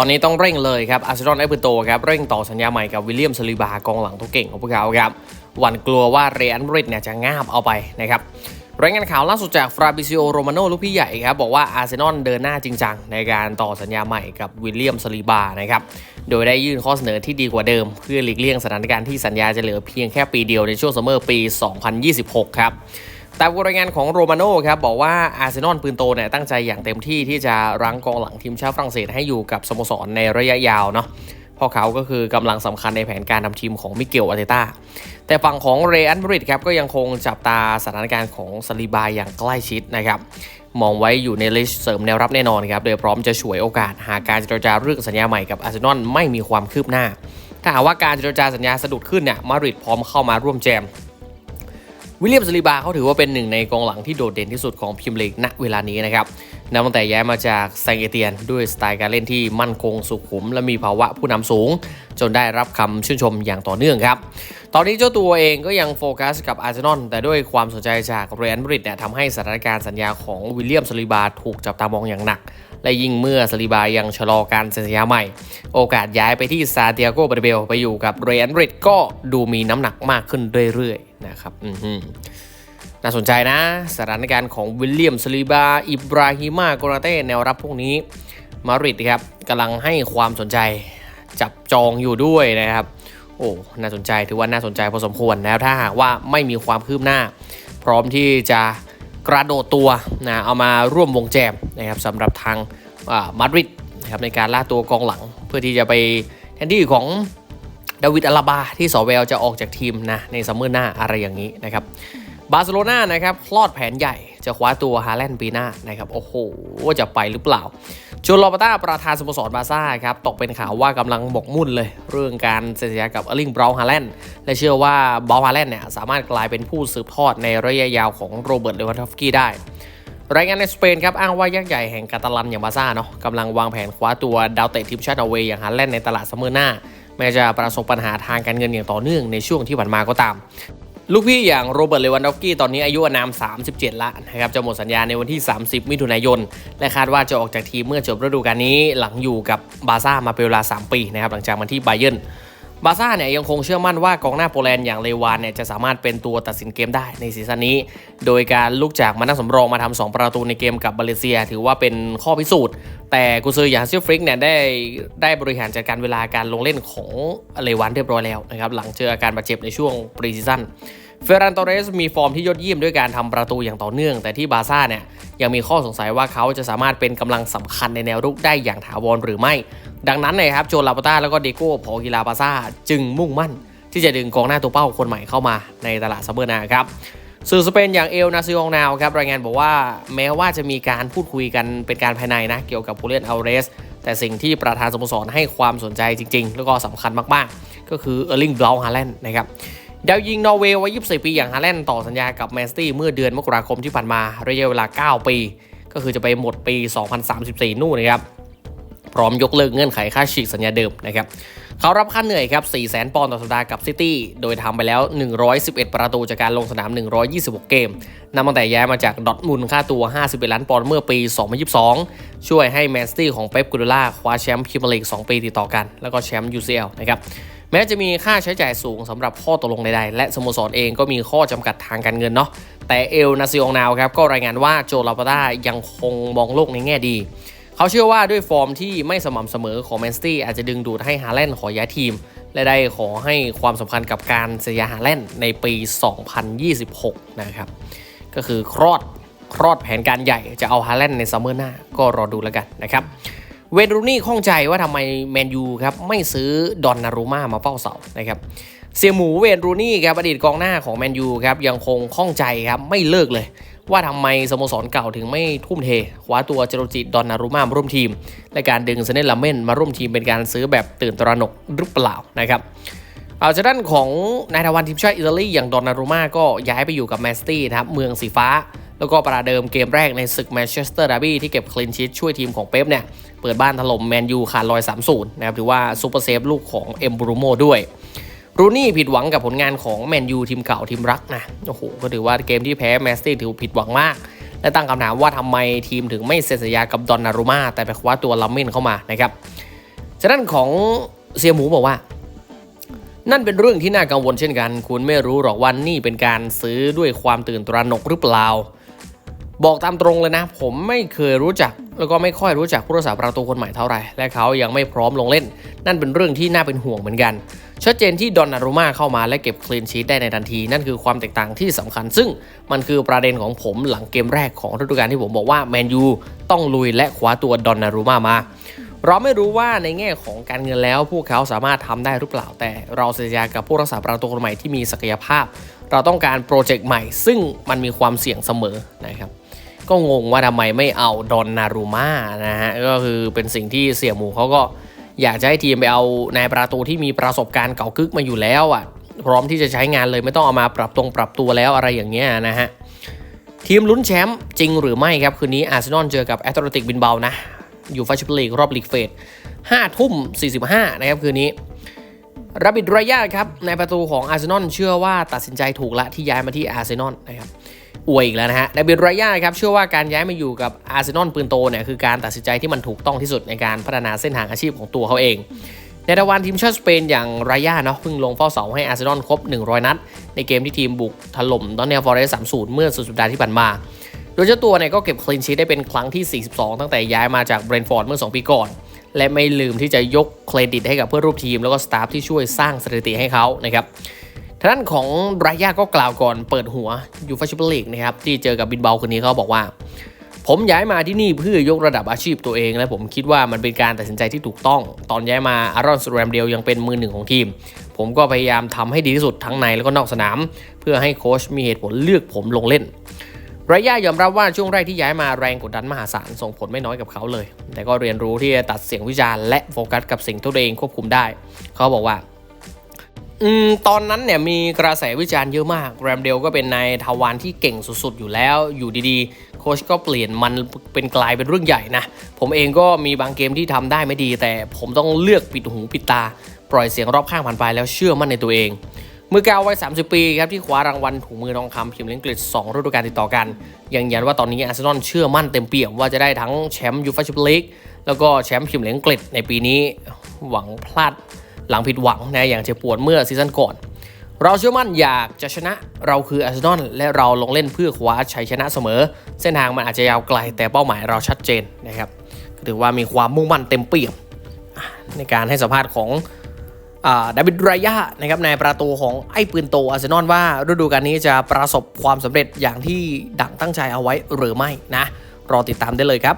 ตอนนี้ต้องเร่งเลยครับอาร์เซนอลเอเปโตครับเร่งต่อสัญญาใหม่กับวิลเลียมซาลิบากองหลังตัวเก่งของพวกเขาครับหวั่นกลัวว่าเรอัลมาดริดเนี่ยจะงาบเอาไปนะครับรายงานข่าวล่าสุดจากฟราบิซิโอโรมาโนลูกพี่ใหญ่ครับบอกว่าอาร์เซนอลเดินหน้าจริงจังในการต่อสัญญาใหม่กับวิลเลียมซาลิบานะครับโดยได้ยื่นข้อเสนอที่ดีกว่าเดิม เพื่อหลีกเลี่ยงสถานการณ์ที่สัญญาจะเหลือเพียงแค่ปีเดียวในช่วงซัมเมอร์ปี 2026 ครับ แต่รายงานของโรมาโน่ครับบอกว่าอาร์เซนอลปืนโตเนี่ยตั้งใจอย่างเต็มที่ที่จะรั้งกองหลังทีมชาติฝรั่งเศสให้อยู่กับสโมสรในระยะยาวเนาะเพราะเขาก็คือกำลังสำคัญในแผนการทำทีมของมิเกลอาเตต้า แต่ฝั่งของเรอัลมาดริดครับก็ยังคงจับตาสถานการณ์ของซาลิบาอย่างใกล้ชิดนะครับ มองไว้อยู่ในลิสต์เสริมแนวรับแน่นอนครับ โดยพร้อมจะฉวยโอกาสหากการเจรจาเรื่องสัญญาใหม่กับอาร์เซนอลไม่มีความคืบหน้า ถ้าหากว่าการเจรจาสัญญาสะดุดขึ้นเนี่ยมาดริดพร้อมเข้ามาร่วมแจม วิลเลียมสลีบาเขาถือว่าเป็นหนึ่งในกองหลังที่โดดเด่นที่สุดของพรีเมียร์ลีกณเวลานี้นะครับนับตั้งแต่ย้ายมาจากแซงเอเตียน ด้วยสไตล์การเล่นที่มั่นคงสุขุม และมีภาวะผู้นำสูง จนได้รับคำชื่นชมอย่างต่อเนื่องครับ ตอนนี้เจ้าตัวเองก็ยังโฟกัสกับอาร์เซนอลแต่ด้วยความสนใจจากเรอัลมาดริดเนี่ยทำให้สถานการณ์สัญญาของวิลเลียมสลีบาถูกจับตามองอย่างหนัก และยิ่งเมื่อสลีบายังชะลอการเซ็นสัญญาใหม่ โอกาสย้ายไปที่ซาเตียโกบาเบลไปอยู่กับเรอัลมาดริดก็ดูมีน้ำหนักมากขึ้นเรื่อยๆ นะครับอือหือน่าสนใจนะสถานการณ์ของวิลเลียมสลีบาอิบราฮิมาโกราเต้แนวรับพวกนี้มาริดครับกำลังให้ความสนใจจับจองอยู่ด้วยนะครับ โอ้น่าสนใจถือว่าน่าสนใจพอสมควรแล้วถ้าหากว่าไม่มีความคืบหน้า พร้อมที่จะกระโดดตัวนะเอามาร่วมวงแจมนะครับสำหรับทางมาดริดนะครับในการล่าตัวกองหลังเพื่อที่จะไปแทนที่ของ ดาวิดอาลาบาที่สอเวลจะออกจากทีมนะในซัมเมอร์หน้าอะไรอย่างนี้นะครับบาร์เซโลนานะครับคลอดแผนใหญ่จะคว้าตัวฮาแลนด์ปีหน้านะครับโอ้โหว่าจะไปหรือเปล่าจูลอปต้าประธานสโมสรบาซ่าครับตกเป็นข่าวว่ากำลังบกมุ่นเลย เรื่องการเซ็นสัญญากับเอร์ลิงบราวน์ฮาแลนด์และเชื่อว่าบราวน์ฮาแลนด์เนี่ยสามารถกลายเป็นผู้สืบทอดในระยะยาวของโรเบิร์ตเลวันดอฟสกี้ได้ รายงานในสเปนครับอ้างว่ายักษ์ใหญ่แห่งกาตาลันอย่างบาซ่าเนาะกำลังวางแผนคว้าตัวดาวเตะทีมชาตินอร์เวย์อย่างฮาแลนด์ในตลาดซัมเมอร์หน้า แม้จะประสบปัญหาทางการเงินอย่างต่อเนื่องในช่วงที่ผ่านมาก็ตาม ลูกพี่อย่างโรเบิร์ตเลวันดอฟกี้ตอนนี้อายุอนาม 37 ละนะครับจะหมดสัญญาในวันที่ 30 มิถุนายน และคาดว่าจะออกจากทีมเมื่อจบฤดูกาลนี้หลังอยู่กับบาซ่ามาเป็นเวลา 3 ปีนะครับหลังจากมาที่ไบเยร์น บาซ่าเนี่ยยังคงเชื่อมั่นว่ากองหน้าโปแลนด์อย่างเลวานเนี่ยจะสามารถเป็นตัวตัดสินเกมได้ในซีซั่นนี้ โดยการลุกจากมานั่งสำรองมาทำ2ประตูในเกมกับบาเลเซีย ถือว่าเป็นข้อพิสูจน์ แต่กุซืออย่างเซิลฟริกเนี่ยได้ได้บริหารจัดการเวลาการลงเล่นของเลวานเรียบร้อยแล้วนะครับหลังเจออาการบาดเจ็บในช่วงปรีซีซั่นเฟรันโตเรสมีฟอร์มที่ยอดเยี่ยมด้วยการทำประตูอย่างต่อเนื่อง แต่ที่บาซ่าเนี่ยยังมีข้อสงสัยว่าเขาจะสามารถเป็นกำลังสำคัญในแนวรุกได้อย่างถาวรหรือไม่ ดังนั้นนะครับโจลาปาต้าแล้วก็เดโก้พอกีฬาบาซ่าจึงมุ่งมั่น ที่จะดึงกองหน้าตัวเป้าคนใหม่เข้ามาในตลาดซัมเมอร์นาครับสื่อสเปนอย่างเอลนาซิองนาวครับรายงานบอกว่าแม้ว่าจะมีการพูดคุยกันเป็นการภายในนะ เกี่ยวกับผู้เล่นอัลเรส แต่สิ่งที่ประธานสโมสรให้ความสนใจจริง ๆ แล้วก็สำคัญมากๆ ก็คือเออร์ลิงบราวน์ฮาแลนด์นะครับดาวยิงนอร์เวย์วัย24 ปีอย่างฮาแลนด์ต่อสัญญากับแมนสตี้เมื่อเดือนมกราคมที่ผ่านมาระยะเวลา 9 ปี ก็คือจะไปหมดปี 2034 นู่นนะครับ พร้อมยกเลิกเงื่อนไขค่าฉีกสัญญาเดิมนะครับเขารับค่าเหนื่อยครับ 400,000 ปอนด์ต่อสัปดาห์กับซิตี้ โดยทำไปแล้ว 111 ประตูจากการลงสนาม 126 เกม นับตั้งแต่ย้ายมาจากดอทมุนค่าตัว 51 ล้านปอนด์เมื่อปี 2022 ช่วยให้แมนสตี้ของเป๊ปกูโดล่าคว้าแชมป์พรีเมียร์ลีก 2 ปีติดต่อกัน แล้วก็แชมป์ UCL นะครับแม้จะมีค่าใช้จ่ายสูงสำหรับข้อตกลงใดๆ และสโมสรเองก็มีข้อจำกัดทางการเงินเนาะแต่เอลนาซิองนาวครับก็รายงานว่าโจลาปาต้ายังคงมองโลกในแง่ดี เขาเชื่อว่าด้วยฟอร์มที่ไม่สม่ำเสมอของแมนสตี้อาจจะดึงดูดให้ฮาแลนด์ขอย้ายทีม และได้ขอให้ความสำคัญกับการเสียฮาแลนด์ในปี 2026 นะครับ ก็คือคลอดคลอดแผนการใหญ่จะเอาฮาแลนด์ในซัมเมอร์หน้าก็รอดูแล้วกันนะครับเวนรูนี่ข้องใจว่าทำไมแมนยูครับไม่ซื้อดอนนารูมามาเฝ้าเสานะครับเสี่ยหมูเวนรูนี่ครับอดีตกองหน้าของแมนยูครับยังคงข้องใจครับไม่เลิกเลย ว่าทำไมสโมสรเก่าถึงไม่ทุ่มเทคว้าตัวเจโรจิดอนนารูมามาร่วมทีม และการดึงเซเนลลาเมนมาร่วมทีมเป็นการซื้อแบบตื่นตระหนกหรือเปล่านะครับเอาจากด้านของนายทวันทีมชาติอิตาลีอย่างดอนนารูมาก็ย้ายไปอยู่กับแมสตี้นะครับเมืองสีฟ้า แล้วก็ประเดิมเกมแรกในศึกแมนเชสเตอร์ดาร์บี้ที่เก็บคลีนชีตช่วยทีมของเป๊ปเนี่ยเปิดบ้านถล่มแมนยูขาดลอย 3-0 นะครับถือว่าซูเปอร์เซฟลูกของเอ็มบรูโมด้วย รูนี่ผิดหวังกับผลงานของแมนยูทีมเก่าทีมรักนะโอ้โหก็ถือว่าเกมที่แพ้แมสตี้ถือผิดหวังมาก และตั้งคำถามว่าทำไมทีมถึงไม่เซ็นสัญญากับดอนนารูมาแต่ไปคว้าตัวลัมเมนเข้ามานะครับฉะนั้นของเสียหมูบอกว่า นั่นเป็นเรื่องที่น่ากังวลเช่นกัน คุณไม่รู้หรอกว่านี่เป็นการซื้อด้วยความตื่นตระหนกหรือเปล่า บอกตามตรงเลยนะ ผมไม่เคยรู้จัก แล้วก็ไม่ค่อยรู้จักผู้รักษาประตูคนใหม่เท่าไหร่และเขายังไม่พร้อมลงเล่น นั่นเป็นเรื่องที่น่าเป็นห่วงเหมือนกัน ชัดเจนที่ดอนนารุมาเข้ามาและเก็บคลีนชีตได้ในทันที นั่นคือความแตกต่างที่สำคัญ ซึ่งมันคือประเด็นของผมหลังเกมแรกของฤดูกาลที่ผมบอกว่าแมนยูต้องลุยและคว้าตัวดอนนารุมามา เราไม่รู้ว่าในแง่ของการเงินแล้ว พวกเขาสามารถทำได้หรือเปล่า แต่เราสัญญากับผู้รักษาประตูคนใหม่ที่มีศักยภาพ เราต้องการโปรเจกต์ใหม่ ซึ่งมันมีความเสี่ยงเสมอนะครับก็งงว่าทำไมไม่เอาดอนนารูมานะฮะก็คือเป็นสิ่งที่เสี่ยหมูเขาก็ อยากจะให้ทีมไปเอานายประตูที่มีประสบการณ์เก่ากึกมาอยู่แล้วอะ พร้อมที่จะใช้งานเลยไม่ต้องเอามาปรับตรงปรับตัวแล้วอะไรอย่างเงี้ยนะฮะทีมลุ้นแชมป์จริงหรือไม่ครับ คืนนี้อาร์เซนอลเจอกับแอตเลติกบินเบานะ อยู่ฟาชิปลีกรอบลีกเฟส5ทุ่ม45นะครับคืนนี้ราบิดรายาครับในประตูของอาร์เซนอลเชื่อว่าตัดสินใจถูกละที่ย้ายมาที่อาร์เซนอลนะครับ อวยอีกแล้วนะฮะดาบิดรายาครับเชื่อว่าการย้ายมาอยู่กับอาร์เซนอลปืนโตเนี่ยคือการตัดสินใจที่มันถูกต้องที่สุดในการพัฒนาเส้นทางอาชีพของตัวเขาเองในตะวันทีมชาติสเปนอย่างรายาเนาะเพิ่งลงเฝ้าเสาให้อาร์เซนอลครบ 100 นัด ในเกมที่ทีมบุกถล่มตอนเนลฟอเรสต์3-0เมื่อสุดสัปดาห์ที่ผ่านมา โดยเจ้าตัวเนี่ยก็เก็บคลีนชีทได้เป็นครั้งที่ 42 ตั้งแต่ย้ายมาจากเบรนท์ฟอร์ดเมื่อ 2 ปีก่อน และไม่ลืมที่จะยกเครดิตให้กับเพื่อนร่วมทีมแล้วก็สตาฟที่ช่วยสร้างสถิติให้เขานะครับ ทางด้านของรายาก็กล่าวก่อนเปิดหัวยูฟาชิปลีกนะครับที่เจอกับบินเบาคนนี้เขาบอกว่า ผมย้ายมาที่นี่เพื่อยกระดับอาชีพตัวเอง และผมคิดว่ามันเป็นการตัดสินใจที่ถูกต้อง ตอนย้ายมาอารอนสแรมเดลยังเป็นมือหนึ่งของทีม ผมก็พยายามทำให้ดีที่สุดทั้งในแล้วก็นอกสนาม เพื่อให้โค้ชมีเหตุผลเลือกผมลงเล่นรายายอมรับว่าช่วงแรกที่ย้ายมาแรงกดดันมหาศาลส่งผลไม่น้อยกับเขาเลย แต่ก็เรียนรู้ที่จะตัดเสียงวิจารณ์และโฟกัสกับสิ่งที่ตัวเองควบคุมได้ เขาบอกว่า อืมตอนนั้นเนี่ยมีกระแสวิจารณ์เยอะมาก แรมเดลก็เป็นนายทวารที่เก่งสุดๆ อยู่แล้ว อยู่ดีๆ โค้ชก็เปลี่ยนมันเป็นกลายเป็นเรื่องใหญ่นะ ผมเองก็มีบางเกมที่ทำได้ไม่ดี แต่ผมต้องเลือกปิดหูปิดตา ปล่อยเสียงรอบข้างผ่านไปแล้วเชื่อมั่นในตัวเอง มือกาววัย 30 ปีครับที่คว้ารางวัลถุงมือทองคำพิมพ์เลี้ยงกฤษ2ฤดูกาลติดต่อกันยังยันว่าตอนนี้อาร์เซนอลเชื่อมั่นเต็มเปี่ยมว่าจะได้ทั้งแชมป์ยูฟ่าแชมเปี้ยนลีกแล้วก็แชมป์พิมพ์เลี้ยงกฤษในปีนี้หวังพลาด หลังผิดหวังนะอย่างเจ็บปวดเมื่อซีซั่นก่อน เราเชื่อมั่นอยากจะชนะเราคืออาร์เซนอลและเราลงเล่นเพื่อคว้าชัยชนะเสมอ เส้นทางมันอาจจะยาวไกลแต่เป้าหมายเราชัดเจนนะครับถือว่ามีความมุ่งมั่นเต็มเปี่ยมในการให้สัมภาษณ์ของดาวิดรายานะครับในประตูของไอ้ปืนโตอาร์เซนอลว่าฤดูกาลนี้จะประสบความสำเร็จอย่างที่ดั่งตั้งใจเอาไว้หรือไม่นะ รอติดตามได้เลยครับ